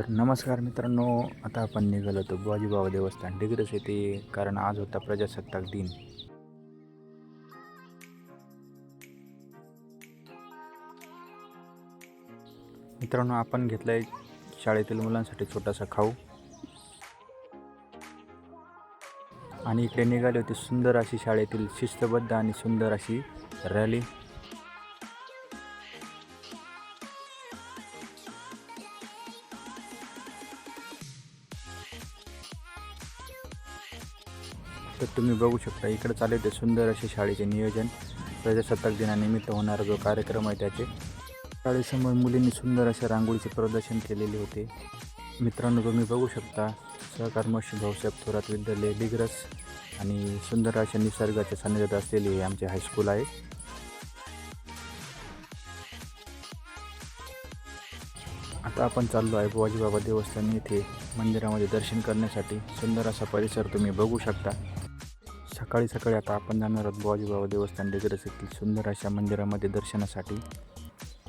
तर नमस्कार मित्रांनो आता आपण निघालो होतो बुवाजीबाबा देवस्थान डिग्रस येथे कारण आज होता प्रजासत्ताक दिन. मित्रांनो आपण घेतला आहे शाळेतील मुलांसाठी छोटासा खाऊ. आणि इकडे निघाली होती सुंदर अशी शाळेतील शिस्तबद्ध आणि सुंदर अशी रॅली. तर तुम्ही बघू शकता इकडे चालू ते सुंदर असे शाळेचे नियोजन. प्रजासत्ताक दिनानिमित्त होणारा जो कार्यक्रम आहे त्याचे. शाळेसमोर मुलींनी सुंदर असे रांगोळीचे प्रदर्शन केलेले होते. मित्रांनो तुम्ही बघू शकता सहकार मशी भाऊसाहेब थोरात विद्यालय डिग्रस आणि सुंदर अशा निसर्गाच्या सान्निध्यात असलेले हे आमचे हायस्कूल आहे. आता आपण चाललो आहे बुवाजीबाबा देवस्थान येथे मंदिरामध्ये दर्शन करण्यासाठी. सुंदर असा परिसर तुम्ही बघू शकता. सकाळी सकाळी आता आपण जाणार आहोत बुवाजी बाबा देवस्थान डिग्रस येथील सुंदर अशा मंदिरामध्ये दर्शनासाठी.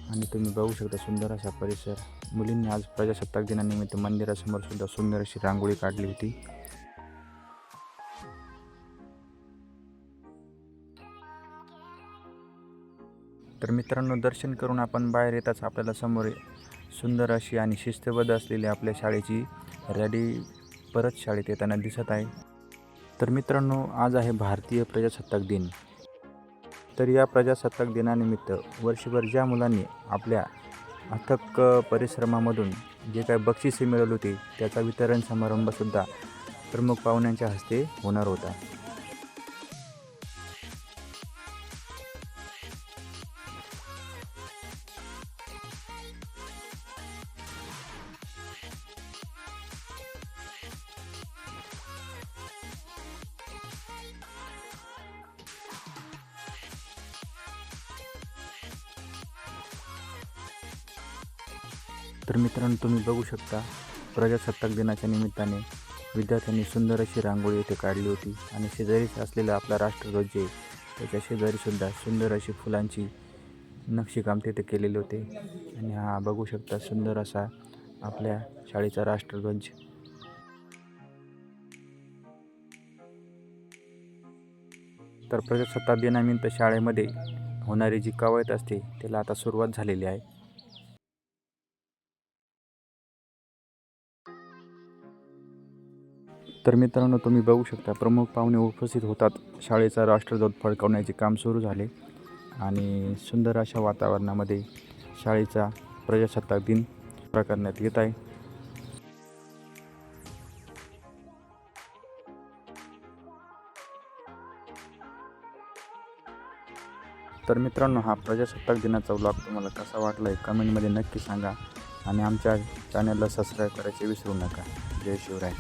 आणि तुम्ही बघू शकता सुंदर असा परिसर. मुलींनी आज प्रजासत्ताक दिनानिमित्त मंदिरासमोर सुद्धा सुंदर अशी रांगोळी काढली होती. तर मित्रांनो दर्शन करून आपण बाहेर येताच आपल्याला समोर सुंदर अशी आणि शिस्तबद्ध असलेली आपल्या शाळेची रॅडी परत शाळेत येताना दिसत आहे. तर मित्रांनो आज आहे भारतीय प्रजासत्ताक दिन. तर या प्रजासत्ताक दिनानिमित्त वर्षभर ज्या मुलांनी आपल्या अथक परिश्रमामधून जे काही बक्षिसे मिळवली होती त्याचा वितरण समारंभसुद्धा प्रमुख पाहुण्यांच्या हस्ते होणार होता. तर मित्रांनो तुम्ही बघू शकता प्रजासत्ताक दिनाच्या निमित्ताने विद्यार्थ्यांनी सुंदर अशी रांगोळी इथे काढली होती. आणि शेजारीच असलेला आपला राष्ट्रध्वज जे त्याच्या शेजारीसुद्धा सुंदर अशी फुलांची नक्षीकाम तिथे केलेले होते. आणि हा बघू शकता सुंदर असा आपल्या शाळेचा राष्ट्रध्वज. तर प्रजासत्ताक दिनानिमित्त शाळेमध्ये होणारी जी कवायत असते त्याला आता सुरुवात झालेली आहे. तर मित्रांनो तुम्ही बघू शकता प्रमुख पाहुणे उपस्थित होतात. शाळेचा राष्ट्रध्वज फडकवण्याचे काम सुरू झाले आणि सुंदर अशा वातावरणामध्ये शाळेचा प्रजासत्ताक दिन साजरा करण्यात येत आहे. तर मित्रांनो हा प्रजासत्ताक दिनाचा व्लॉग तुम्हाला कसा वाटला आहे कमेंटमध्ये नक्की सांगा आणि आमच्या चॅनलला सबस्क्राईब करायचे विसरू नका. जय शिवराय.